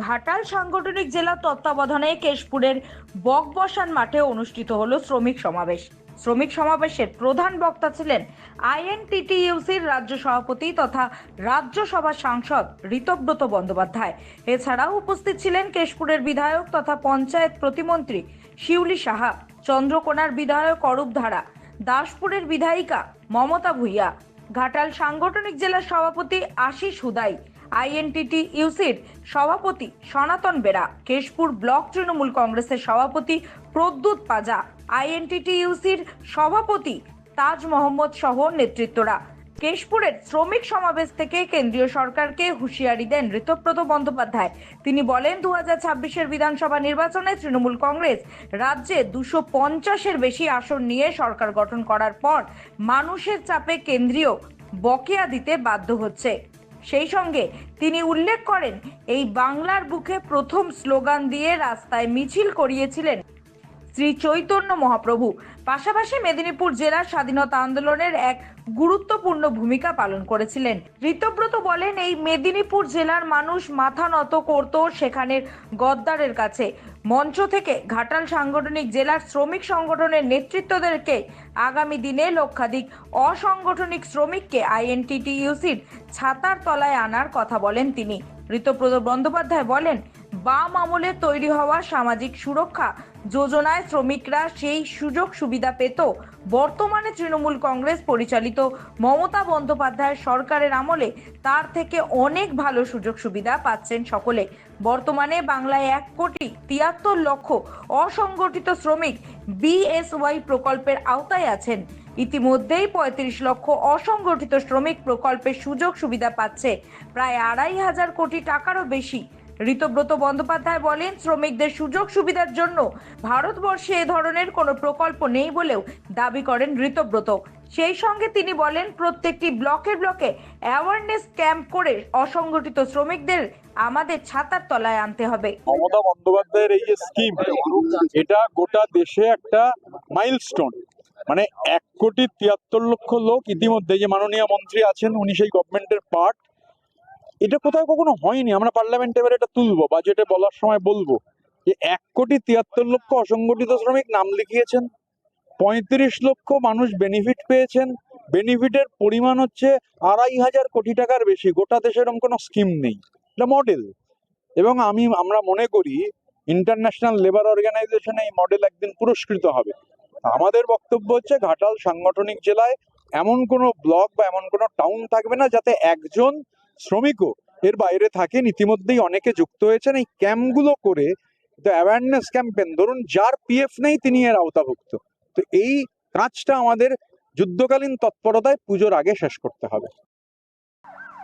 ঘাটাল সাংগঠনিক জেলা তত্ত্বাবধানে কেশপুরের বকবসান মাঠে অনুষ্ঠিত হলো শ্রমিক সমাবেশ। শ্রমিক সমাবেশের প্রধান বক্তা ছিলেন আইএনটিটিইউসির রাজ্য সভাপতি তথা রাজ্যসভা সাংসদ ঋতব্রত বন্দ্যোপাধ্যায়। এছাড়াও উপস্থিত ছিলেন কেশপুরের বিধায়ক তথা পঞ্চায়েত প্রতিমন্ত্রী শিউলি সাহা, চন্দ্রকোনার বিধায়ক অরূপ ধারা, দাসপুরের বিধায়িকা মমতা ভূঁইয়া, ঘাটাল সাংগঠনিক জেলার সভাপতি আশিস হুদাই আইএনটিটি, ইউসির সভাপতি সনাতন বেরা, কেশপুর ব্লক তৃণমূল কংগ্রেসের সভাপতি প্রদ্যুৎ পাজা, আইএনটিটি, ইউসির সভাপতি তাজ মোহাম্মদ সহ নেতৃত্বরা। কেশপুরের শ্রমিক সমাবেশ থেকে কেন্দ্রীয় সরকারকে হুঁশিয়ারি দেন ঋতব্রত বন্দ্যোপাধ্যায়। তিনি বলেন দু হাজার ছাব্বিশের বিধানসভা নির্বাচনে তৃণমূল কংগ্রেস রাজ্যে দুশো পঞ্চাশের বেশি আসন নিয়ে সরকার গঠন করার পর মানুষের চাপে কেন্দ্রীয় বকেয়া দিতে বাধ্য হচ্ছে। সেই সঙ্গে তিনি উল্লেখ করেন এই বাংলার বুকে প্রথম স্লোগান দিয়ে রাস্তায় মিছিল করিয়েছিলেন। শ্রী চৈতন্য মহাপ্রভু। পাশাপাশি মেদিনীপুর জেলার স্বাধীনতা আন্দোলনের এক গুরুত্বপূর্ণ ভূমিকা পালন করেছিলেন। ঋতব্রত বলেন, এই মেদিনীপুর জেলার মানুষ মাথা নত করত সেখানের গদ্দারের কাছে। মঞ্চ থেকে ঘাটাল সাংগঠনিক জেলার শ্রমিক সংগঠনের নেতৃত্বদেরকে আগামী দিনে লক্ষাধিক অসাংগঠনিক শ্রমিককে আইএনটিটিইউসির ছাতার তলায় আনার কথা বলেন তিনি। ঋতব্রত বন্দ্যোপাধ্যায় বলেন বাম আমলে তৈরি হওয়া সামাজিক সুরক্ষা যোজনায় শ্রমিকরা সেই সুযোগ সুবিধা পেত। বর্তমানে তৃণমূল কংগ্রেস পরিচালিত মমতা বন্দ্যোপাধ্যায় সরকারের আমলে তার থেকে অনেক ভালো সুযোগ সুবিধা পাচ্ছেন সকলে। বর্তমানে বাংলায় এক কোটি তিয়াত্তর লক্ষ অসংগঠিত শ্রমিক বিএসওয়াই প্রকল্পের আওতায় আছেন। ইতিমধ্যেই পঁয়ত্রিশ লক্ষ অসংগঠিত শ্রমিক প্রকল্পের সুযোগ সুবিধা পাচ্ছে। প্রায় আড়াই হাজার কোটি টাকারও বেশি ঋতব্রত বন্দ্যোপাধ্যায় বলেন, শ্রমিকদের সুযোগ সুবিধার জন্য ভারতবর্ষে এ ধরনের কোনো প্রকল্প নেই বলেও দাবি করেন ঋতব্রত। সেই সঙ্গে তিনি বলেন, প্রত্যেকটি ব্লকে ব্লকে অ্যাওয়ারনেস ক্যাম্প করে অসংগঠিত শ্রমিকদের আমাদের ছাতার তলায় আনতে হবে। মমতা বন্দ্যোপাধ্যায়ের এই যে স্কিম এটা গোটা দেশে একটা মাইলস্টোন মানে এক কোটি তিয়াত্তর লক্ষ লোক ইতিমধ্যে যে মাননীয় মন্ত্রী আছেন, উনি সেই গভর্নমেন্টের পার্ট এটা কোথাও কখনো হয়নি। আমরা পার্লামেন্টে এবার এটা তুলবো বাজেটে বলার সময় বলব যে এক কোটি তিয়াত্তর লক্ষ অসংগঠিত শ্রমিক নাম লিখিয়েছেন, পঁয়ত্রিশ লক্ষ মানুষ বেনিফিট পেয়েছেন বেনিফিটের পরিমাণ হচ্ছে আড়াই হাজার কোটি টাকার বেশি, গোটা দেশে এরকম কোনো স্কিম নেই। এটা মডেল এবং আমি, আমরা মনে করি ইন্টারন্যাশনাল লেবার অর্গানাইজেশন এই মডেল একদিন পুরস্কৃত হবে। আমাদের বক্তব্য হচ্ছে ঘাটাল সাংগঠনিক জেলায় এমন কোনো ব্লক বা এমন কোনো টাউন থাকবে না যাতে একজন শ্রমিকও। এর বাইরে থাকে ইতিমধ্যেই অনেকে যুক্ত হয়েছেন। এই ক্যাম্পগুলো করে অ্যাওয়ারনেস ক্যাম্পেন ধরুন যার পিএফ নেই তিনি এর আওতাভুক্ত। তো এই কাজটা আমাদের যুদ্ধকালীন তৎপরতায় পুজোর আগে শেষ করতে হবে।